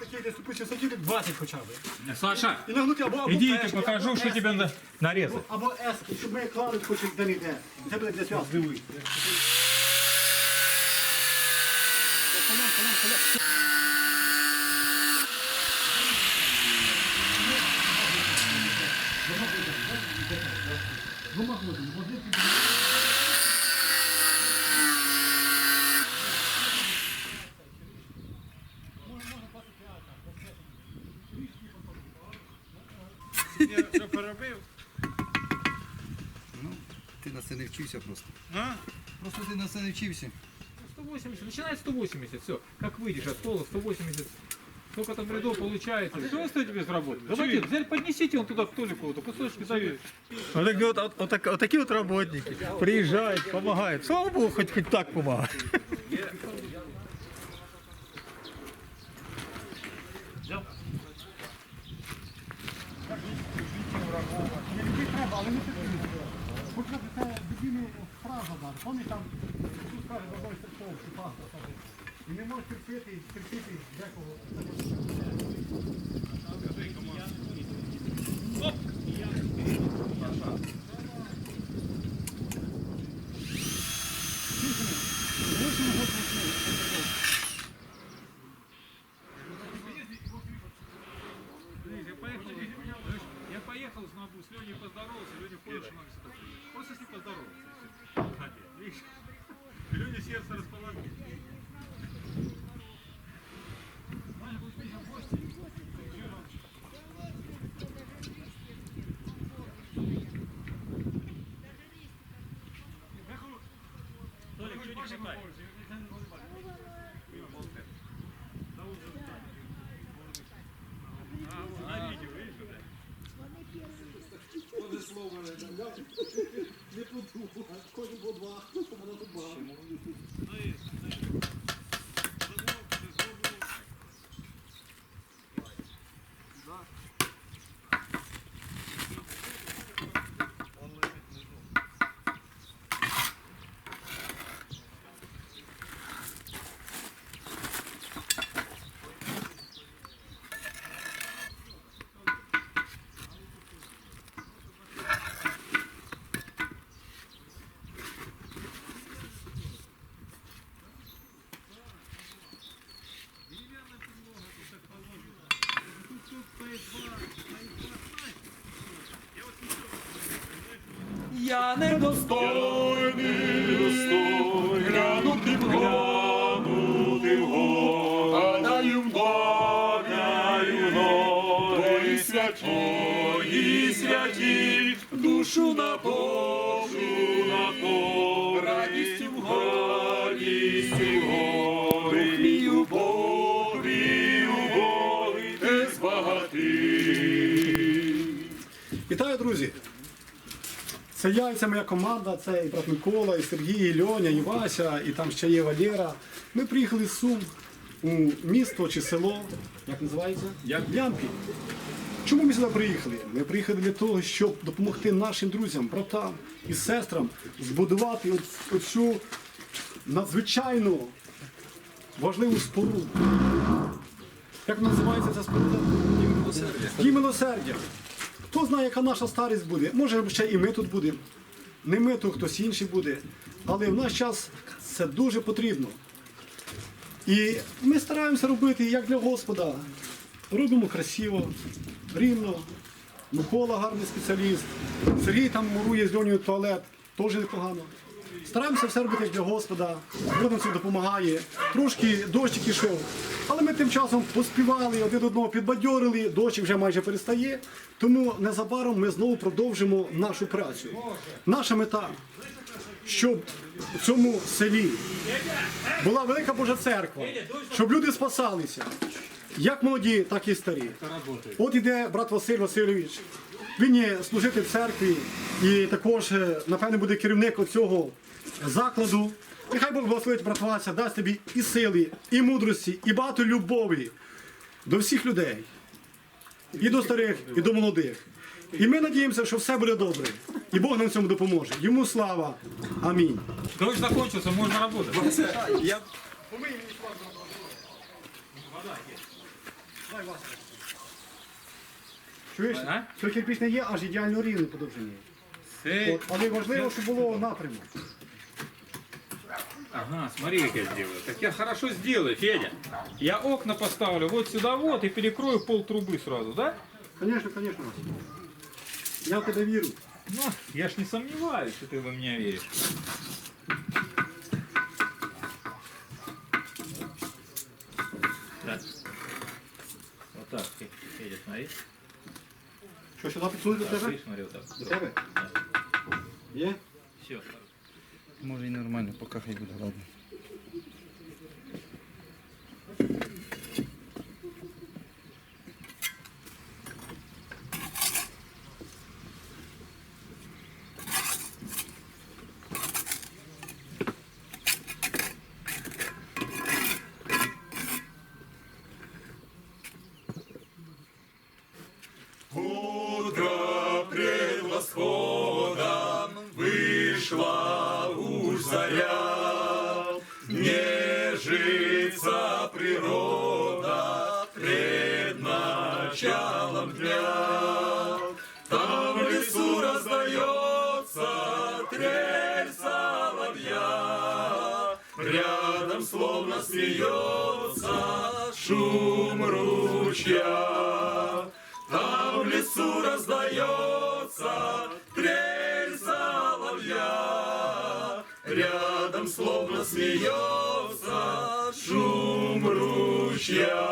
Такі десь тупиці сантиметрів 20 хоча б. Саша, І нагнути або або иди, я пешки, тебе покажу, або что ески. тебе на- нарезать. Або ески, щоб ми клали хоч де не йде. Це буде для зв'язки. Ти на це не вчився просто. А? Просто ти на це не вчився. 180, начинай 180, все. Как выйдешь от пола, 180. Сколько там рядов получается? Все остаете без работы. Давайте, взяли, поднесите он туда к Толику, вот, кусочки дают. Вот, вот, вот, вот, так- вот такие вот работники приезжают, помогают. Слава Богу, хоть, хоть так помогают. Да. Пам'ятаєш там, Ісус каже, бабой церков, чи И каже. Не можеш терпіти, терпіти декого. Я Не подумав, кожен по два, воно тут багато. Я недостойний, глянути в глянути вгору, гадаю в гадаю Твої святі, святі, душу на душу на радістю в радістю в гори, мій у Богові, у Богові ти збагатий. Вітаю, друзі! Це я і це моя команда, це і брат Микола, і Сергій, і Льоня, і Вася, і там ще є Валера. Ми приїхали з Сум у місто чи село, як називається? Ямпі. Чому ми сюди приїхали? Ми приїхали для того, щоб допомогти нашим друзям, братам і сестрам збудувати оцю надзвичайно важливу споруду. Як називається ця споруда? Дім милосердя. Хто знає, яка наша старість буде? Може, ще і ми тут будемо. Не ми, то хтось інший буде. Але в наш час це дуже потрібно. І ми стараємося робити як для Господа. Робимо красиво, рівно. Микола гарний спеціаліст. Сергій там мурує з Льонію туалет, теж непогано. Стараємося все робити для Господа, Бог це допомагає. Трошки дощик ішов. Але ми тим часом поспівали, один одного підбадьорили, дощик вже майже перестає. Тому незабаром ми знову продовжимо нашу працю. Наша мета, щоб в цьому селі була велика Божа церква, щоб люди спасалися, як молоді, так і старі. От іде брат Василь Васильович. Він є служитель церкви і також, е, напевне, буде керівник оцього закладу. Нехай Бог благословить брат дасть тобі і сили, і мудрості, і багато любові до всіх людей. І до старих, і до молодих. І ми надіємося, що все буде добре. І Бог нам в цьому допоможе. Йому слава. Амінь. Дождь закончился, можно работать. Я Чуєш? А? Що кирпіч не є, аж ідеально рівний по довжині. Ты- От, але важливо, щоб було напрямок. Ага, смотри, как я сделаю. Так я хорошо сделаю, Федя. Я окна поставлю вот сюда вот и перекрою пол трубы сразу, да? Звісно, звісно. Я в тебе вірю. Ну, я ж не сомневаюсь, что ты во меня веришь. Так. Вот так, Фе- Федя, смотри. Що сюди підсунути до тебе? До тебе? Є? Все. може і нормально, поки хай буде ладно. царя, не жится природа пред началом дня. Там в лесу раздается трель соловья, рядом словно смеется шум ручья. Смеется шум ручья.